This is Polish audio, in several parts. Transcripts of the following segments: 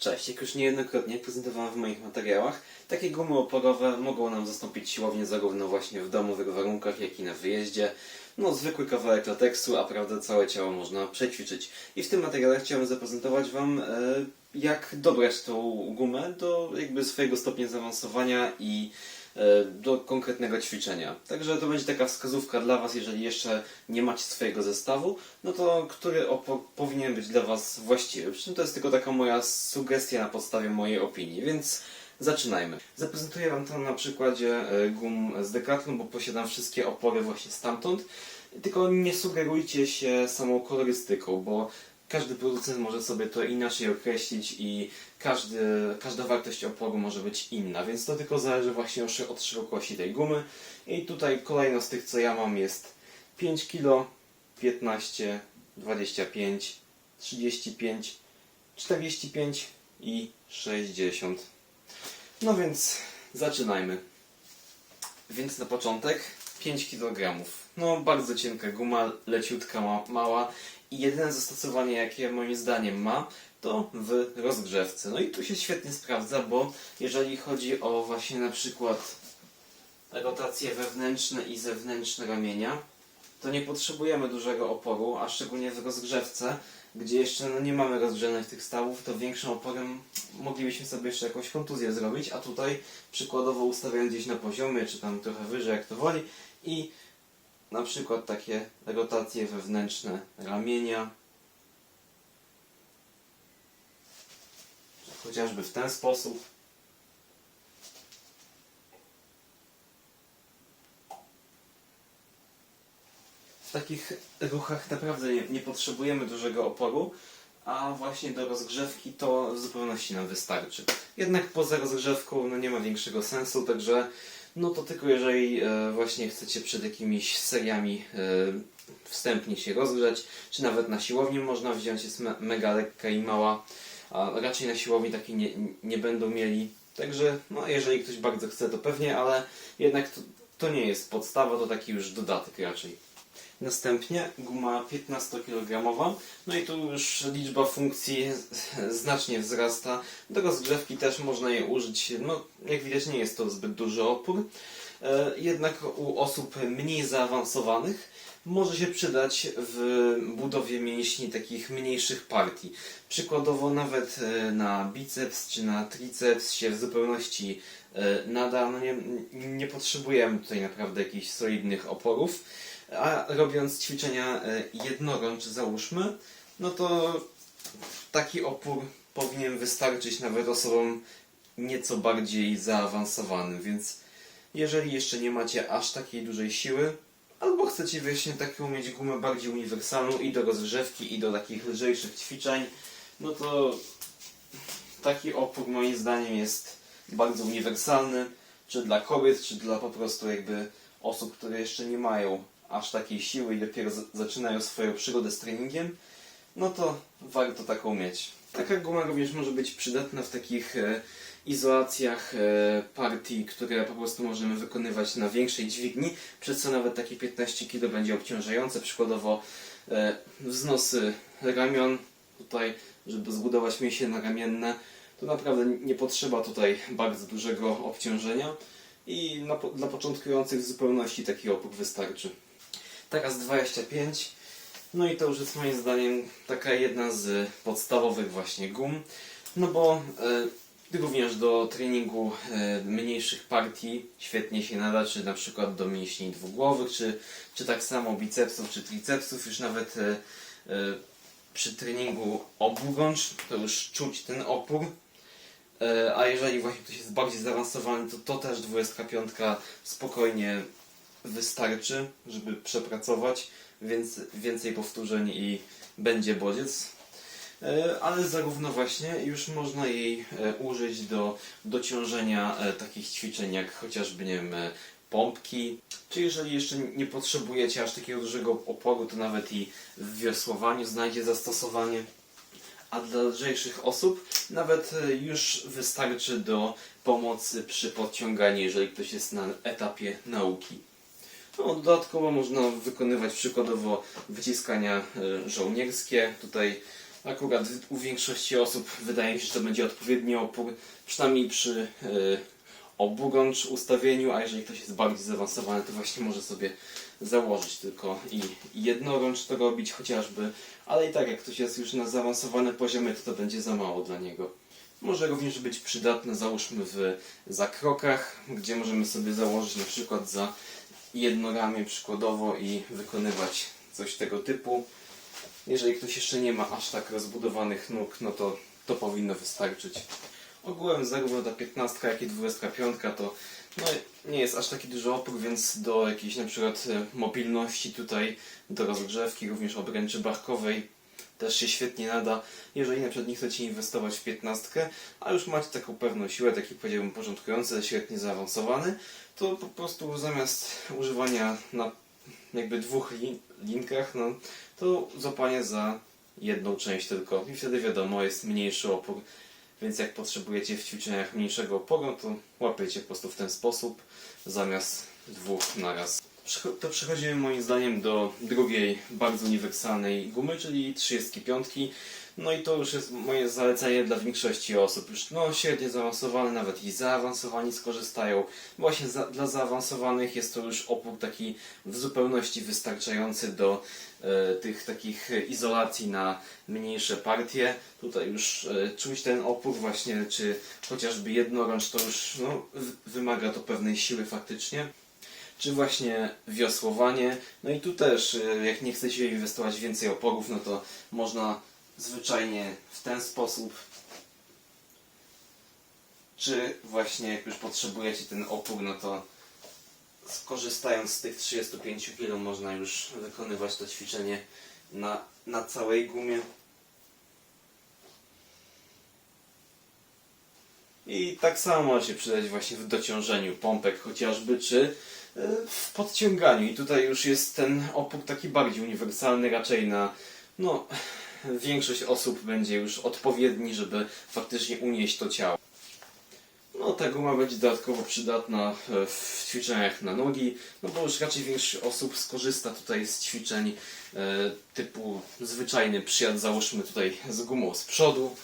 Cześć, jak już niejednokrotnie prezentowałem w moich materiałach, takie gumy oporowe mogą nam zastąpić siłownię zarówno właśnie w domowych warunkach, jak i na wyjeździe. No, zwykły kawałek lateksu, a prawda całe ciało można przećwiczyć. I w tym materiale chciałem zaprezentować Wam, e, jak dobrać tą gumę do jakby swojego stopnia zaawansowania i do konkretnego ćwiczenia. Także to będzie taka wskazówka dla Was, jeżeli jeszcze nie macie swojego zestawu, no to który powinien być dla Was właściwy. Przy czym to jest tylko taka moja sugestia na podstawie mojej opinii, więc zaczynajmy. Zaprezentuję Wam to na przykładzie e, gum z Decathlon, bo posiadam wszystkie opory właśnie stamtąd. Tylko nie sugerujcie się samą kolorystyką, bo każdy producent może sobie to inaczej określić i każdy, każda wartość oporu może być inna, więc to tylko zależy właśnie od szerokości tej gumy. I tutaj kolejno z tych, co ja mam jest 5 kg, 15, 25, 35, 45 i 60. No więc zaczynajmy. Więc na początek 5 kg. No bardzo cienka guma, leciutka, ma, mała i jedyne zastosowanie jakie moim zdaniem ma to w rozgrzewce. No i tu się świetnie sprawdza, bo jeżeli chodzi o właśnie na przykład rotacje wewnętrzne i zewnętrzne ramienia, to nie potrzebujemy dużego oporu, a szczególnie w rozgrzewce, gdzie jeszcze no, nie mamy rozgrzanych tych stawów, to większym oporem moglibyśmy sobie jeszcze jakąś kontuzję zrobić, a tutaj przykładowo ustawiając gdzieś na poziomie, czy tam trochę wyżej, jak to woli, i na przykład takie rotacje wewnętrzne ramienia, chociażby w ten sposób. W takich ruchach naprawdę nie, nie potrzebujemy dużego oporu, a właśnie do rozgrzewki to w zupełności nam wystarczy. Jednak poza rozgrzewką no nie ma większego sensu, także no to tylko jeżeli e, właśnie chcecie przed jakimiś seriami e, wstępnie się rozgrzać, czy nawet na siłowni można wziąć, jest me, mega lekka i mała, a raczej na siłowni takiej nie, nie będą mieli. Także no jeżeli ktoś bardzo chce to pewnie, ale jednak to, to nie jest podstawa, to taki już dodatek raczej. Następnie guma 15 kg, no i tu już liczba funkcji znacznie wzrasta. Do rozgrzewki też można je użyć, no jak widać nie jest to zbyt duży opór. E, Jednak u osób mniej zaawansowanych może się przydać w budowie mięśni takich mniejszych partii. Przykładowo nawet e, na biceps czy na triceps się w zupełności e, nada. No nie, nie potrzebujemy tutaj naprawdę jakichś solidnych oporów. A robiąc ćwiczenia e, jednorącz załóżmy, no to taki opór powinien wystarczyć nawet osobom nieco bardziej zaawansowanym, więc jeżeli jeszcze nie macie aż takiej dużej siły, albo chcecie właśnie taką mieć gumę bardziej uniwersalną i do rozgrzewki, i do takich lżejszych ćwiczeń, no to taki opór moim zdaniem jest bardzo uniwersalny, czy dla kobiet, czy dla po prostu jakby osób, które jeszcze nie mają aż takiej siły i dopiero zaczynają swoją przygodę z treningiem, no to warto taką mieć. Taka guma również może być przydatna w takich e, izolacjach e, partii, które po prostu możemy wykonywać na większej dźwigni, przez co nawet takie 15 kg będzie obciążające. Przykładowo e, wznosy ramion, tutaj, żeby zbudować mięśnie ramienne, to naprawdę nie potrzeba tutaj bardzo dużego obciążenia i na, dla początkujących w zupełności taki opór wystarczy. Teraz 25. No i to już jest moim zdaniem taka jedna z podstawowych właśnie gum. No bo e, również do treningu e, mniejszych partii świetnie się nada, czy na przykład do mięśni dwugłowych, czy, czy tak samo bicepsów, czy tricepsów. Już nawet e, przy treningu oburącz to już czuć ten opór. A jeżeli właśnie ktoś jest bardziej zaawansowany, to to też 25 spokojnie wystarczy, żeby przepracować, więc więcej powtórzeń i będzie bodziec. E, Ale zarówno właśnie już można jej e, użyć do dociążenia e, takich ćwiczeń jak chociażby, nie wiem, pompki, czy jeżeli jeszcze nie potrzebujecie aż takiego dużego oporu, to nawet i w wiosłowaniu znajdzie zastosowanie. A dla lżejszych osób nawet już wystarczy do pomocy przy podciąganiu, jeżeli ktoś jest na etapie nauki. No, dodatkowo można wykonywać przykładowo wyciskania e, żołnierskie. Tutaj Akurat u większości osób wydaje mi się, że to będzie odpowiedni opór, przynajmniej przy y, oburącz ustawieniu, a jeżeli ktoś jest bardziej zaawansowany, to właśnie może sobie założyć tylko i jednorącz to robić chociażby, ale i tak jak ktoś jest już na zaawansowanym poziomie, to to będzie za mało dla niego. Może również być przydatne, załóżmy w zakrokach, gdzie możemy sobie założyć na przykład za jedno ramię przykładowo i wykonywać coś tego typu. Jeżeli ktoś jeszcze nie ma aż tak rozbudowanych nóg, no to to powinno wystarczyć. Ogółem zarówno ta 15 jak i 25 to no, nie jest aż taki duży opór, więc do jakiejś na przykład e, mobilności tutaj, do rozgrzewki, również obręczy barkowej też się świetnie nada. Jeżeli na przykład nie chcecie inwestować w 15, a już macie taką pewną siłę, taki powiedziałbym początkujący, świetnie zaawansowany, to po prostu zamiast używania na jakby dwóch lin linkach, no, to złapanie za jedną część tylko i wtedy wiadomo, jest mniejszy opór. Więc jak potrzebujecie w ćwiczeniach mniejszego oporu, to łapiecie po prostu w ten sposób zamiast dwóch na raz. Przecho- To przechodzimy moim zdaniem do drugiej bardzo uniwersalnej gumy, czyli 35. No i to już jest moje zalecenie dla większości osób. Już no, średnio zaawansowane, nawet i zaawansowani skorzystają. Właśnie za, dla zaawansowanych jest to już opór taki w zupełności wystarczający do e, tych takich izolacji na mniejsze partie. Tutaj już e, czuć ten opór właśnie, czy chociażby jednorącz, to już no, wymaga to pewnej siły faktycznie czy właśnie wiosłowanie. No i tu też, y, jak nie chcecie inwestować więcej oporów, no to można zwyczajnie w ten sposób, czy właśnie jak już potrzebujecie ten opór, no to skorzystając z tych 35 kg można już wykonywać to ćwiczenie na, na całej gumie. I tak samo może się przydać właśnie w dociążeniu pompek chociażby, czy e, w podciąganiu. I tutaj już jest ten opór taki bardziej uniwersalny, raczej na no, większość osób będzie już odpowiedni, żeby faktycznie unieść to ciało. No, ta guma będzie dodatkowo przydatna e, w ćwiczeniach na nogi, no bo już raczej większość osób skorzysta tutaj z ćwiczeń e, typu zwyczajny przyjazd, załóżmy tutaj z gumą z przodu,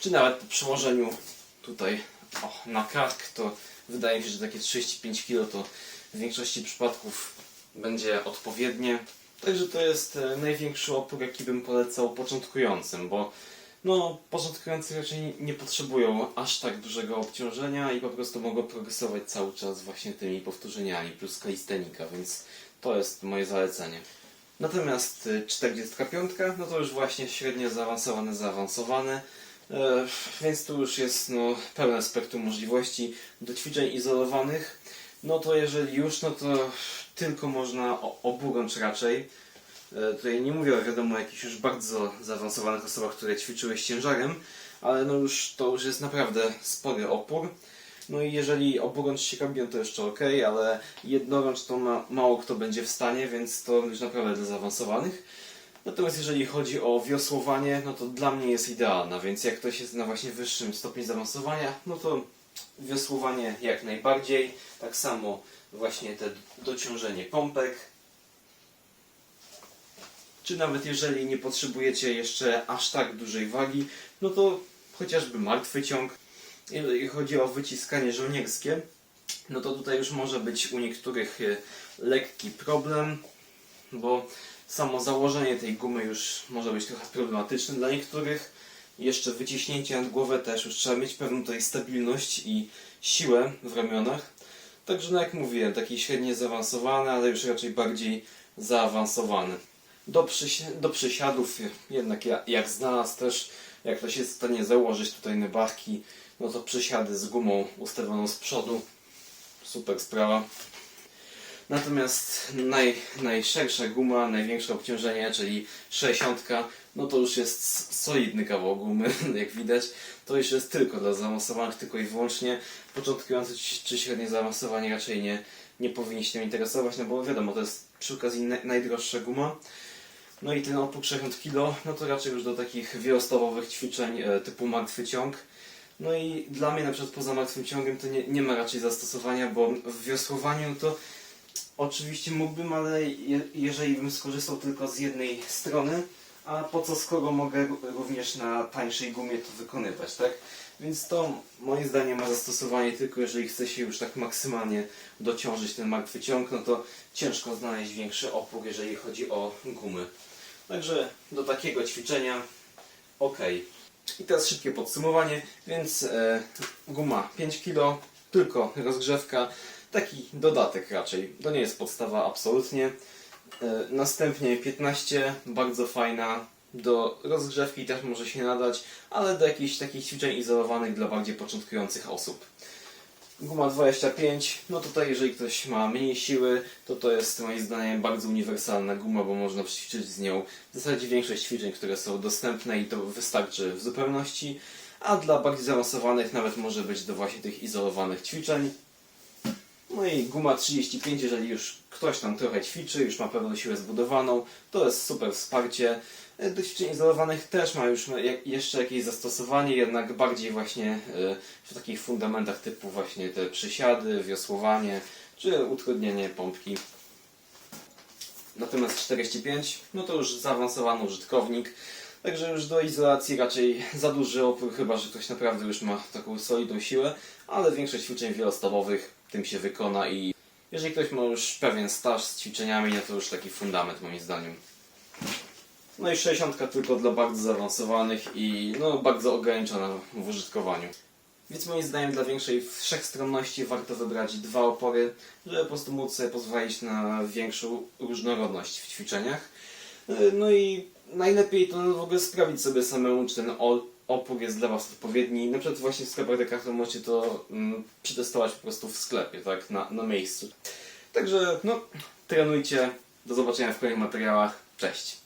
czy nawet po przełożeniu tutaj o, na kark, to wydaje mi się, że takie 35 kg to w większości przypadków będzie odpowiednie. Także to jest e, największy opór, jaki bym polecał początkującym, bo no, początkujący raczej nie potrzebują aż tak dużego obciążenia i po prostu mogą progresować cały czas właśnie tymi powtórzeniami plus kalistenika, więc to jest moje zalecenie. Natomiast y, 45, no to już właśnie średnio zaawansowane, zaawansowane, e, więc tu już jest no, pełne spektrum możliwości do ćwiczeń izolowanych. No to jeżeli już, no to tylko można oburącz raczej. E, Tutaj nie mówię wiadomo o jakichś już bardzo zaawansowanych osobach, które ćwiczyły z ciężarem, ale no już to już jest naprawdę spory opór. No i jeżeli oburącz się robi, no to jeszcze ok, ale jednorącz to ma, mało kto będzie w stanie, więc to już naprawdę dla zaawansowanych. Natomiast jeżeli chodzi o wiosłowanie, no to dla mnie jest idealna, więc jak ktoś jest na właśnie wyższym stopniu zaawansowania, no to wiosłowanie jak najbardziej. Tak samo właśnie te dociążenie pompek. Czy nawet jeżeli nie potrzebujecie jeszcze aż tak dużej wagi, no to chociażby martwy ciąg. Jeżeli chodzi o wyciskanie żołnierskie, no to tutaj już może być u niektórych e, lekki problem, bo samo założenie tej gumy już może być trochę problematyczne dla niektórych. Jeszcze wyciśnięcie nad głowę też już trzeba mieć pewną tutaj stabilność i siłę w ramionach. Także no jak mówiłem, taki średnio zaawansowany, ale już raczej bardziej zaawansowany. Do, przysi- do przysiadów jednak ja, jak znalazł też, jak ktoś jest w stanie założyć tutaj na barki, no to przysiady z gumą ustawioną z przodu. Super sprawa. Natomiast naj, najszersza guma, największe obciążenie, czyli 60, no to już jest solidny kawał gumy, jak widać. To już jest tylko dla zaawansowanych, tylko i wyłącznie. Początkujący czy- średnie zaawansowanie raczej nie, nie powinni się tym interesować, no bo wiadomo, to jest przy okazji naj, najdroższa guma. No i ten opór 60 kg, no to raczej już do takich wielostawowych ćwiczeń e, typu martwy ciąg. No i dla mnie na przykład poza martwym ciągiem to nie, nie ma raczej zastosowania, bo w wiosłowaniu to Oczywiście mógłbym, ale je, jeżeli bym skorzystał tylko z jednej strony, A po co skoro mogę ró- również na tańszej gumie to wykonywać, tak? Więc to moim zdaniem ma zastosowanie tylko jeżeli chce się już tak maksymalnie dociążyć ten martwy ciąg, no to ciężko znaleźć większy opór, jeżeli chodzi o gumy. Także do takiego ćwiczenia ok. I teraz szybkie podsumowanie, więc e, guma 5 kg, tylko rozgrzewka, taki dodatek raczej, to nie jest podstawa absolutnie. E, następnie 15, bardzo fajna, do rozgrzewki też może się nadać, ale do jakichś takich ćwiczeń izolowanych dla bardziej początkujących osób. Guma 25, no tutaj jeżeli ktoś ma mniej siły, to to jest moim zdaniem bardzo uniwersalna guma, bo można ćwiczyć z nią w zasadzie większość ćwiczeń, które są dostępne i to wystarczy w zupełności, a dla bardziej zaawansowanych nawet może być do właśnie tych izolowanych ćwiczeń. No i guma 35, jeżeli już ktoś tam trochę ćwiczy, już ma pewną siłę zbudowaną, to jest super wsparcie. E, Do ćwiczeń izolowanych też ma już jak- jeszcze jakieś zastosowanie, jednak bardziej właśnie e, w takich fundamentach typu właśnie te przysiady, wiosłowanie, czy utrudnienie pompki. Natomiast 45, no to już zaawansowany użytkownik, także już do izolacji raczej za duży opór, chyba że ktoś naprawdę już ma taką solidną siłę, ale większość ćwiczeń wielostawowych tym się wykona i jeżeli ktoś ma już pewien staż z ćwiczeniami, no to już taki fundament moim zdaniem. No i 60 tylko dla bardzo zaawansowanych i no, bardzo ograniczona w użytkowaniu. Więc moim zdaniem dla większej wszechstronności warto wybrać dwa opory, żeby po prostu móc sobie pozwolić na większą różnorodność w ćwiczeniach. Yy, No i najlepiej to w ogóle sprawdzić sobie samemu, czy ten opór jest dla Was odpowiedni. Na przykład właśnie w sklepach Decathlon możecie to mm, przetestować po prostu w sklepie, tak, na, na miejscu. Także no, trenujcie. Do zobaczenia w kolejnych materiałach. Cześć!